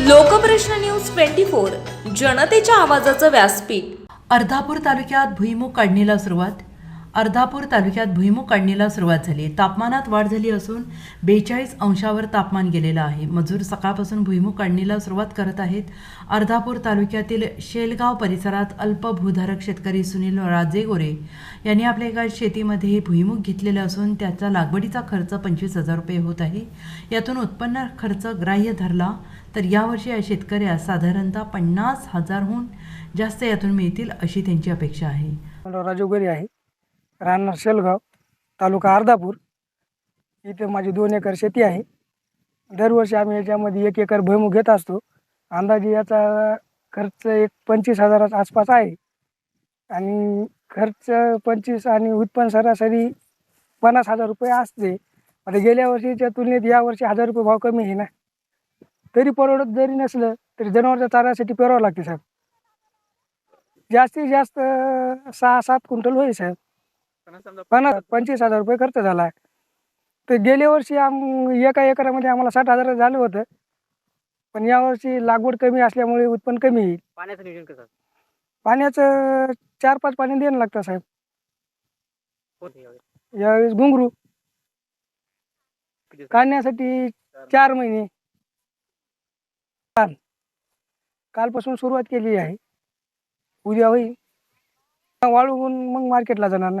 Lokprashna news twenty four जनतेच्या आवाजाचं व्यासपीठ. अर्धापूर तालुक्यात भुईमुग काढणीला सुरुवात. अर्धापूर तालुक्यात भुईमूग काढणीला सुरुवात झाली. तापमानात वाढ झाली असून बेचाळीस अंशावर तापमान गेलेलं आहे. मजूर सकाळपासून भुईमूग काढणीला सुरुवात करत आहेत. अर्धापूर तालुक्यातील शेलगाव परिसरात अल्प भूधारक शेतकरी सुनील राजे गोरे यांनी आपल्या एका शेतीमध्ये भुईमूग घेतलेला असून त्याचा लागवडीचा खर्च पंचवीस हजार रुपये होत आहे. यातून उत्पन्न खर्च ग्राह्य धरला तर यावर्षी या शेतकऱ्यास साधारणतः पन्नास हजारहून जास्त यातून मिळतील अशी त्यांची अपेक्षा आहे. राजोगरी आहे. राहणार शेलगाव तालुका अर्धापूर. इथे माझी दोन एकर शेती आहे. दरवर्षी आम्ही याच्यामध्ये एक एकर भुईमुग घेत असतो. अंदाजे याचा खर्च एक पंचवीस हजाराच्या आसपास आहे. आणि खर्च पंचवीस आणि उत्पन्न सरासरी पन्नास हजार रुपये असते. आता गेल्या वर्षीच्या तुलनेत यावर्षी हजार रुपये भाव कमी आहे ना. तरी परवडत जरी नसलं तरी जनावरच्या चाऱ्यासाठी पेरावं लागते साहेब. जास्तीत जास्त सहा सात क्विंटल होईल साहेब. पन्नास पंचवीस हजार रुपये खर्च झाला. आहे तर गेल्या वर्षी आम एका एकरामध्ये आम्हाला साठ हजार झालं होतं. पण यावर्षी लागवड कमी असल्यामुळे उत्पन्न कमी येईल. पाण्याचं नियोजन कसं? पाण्याचं चार पाच पाणी देणं लागतं साहेब. कोणतं यावेळी? यावेळेस घुंगरू. किती? काढण्यासाठी चार महिने. काल. कालपासून सुरुवात केली आहे. उद्या होईल. वाळवून मग मार्केटला जाणार ना.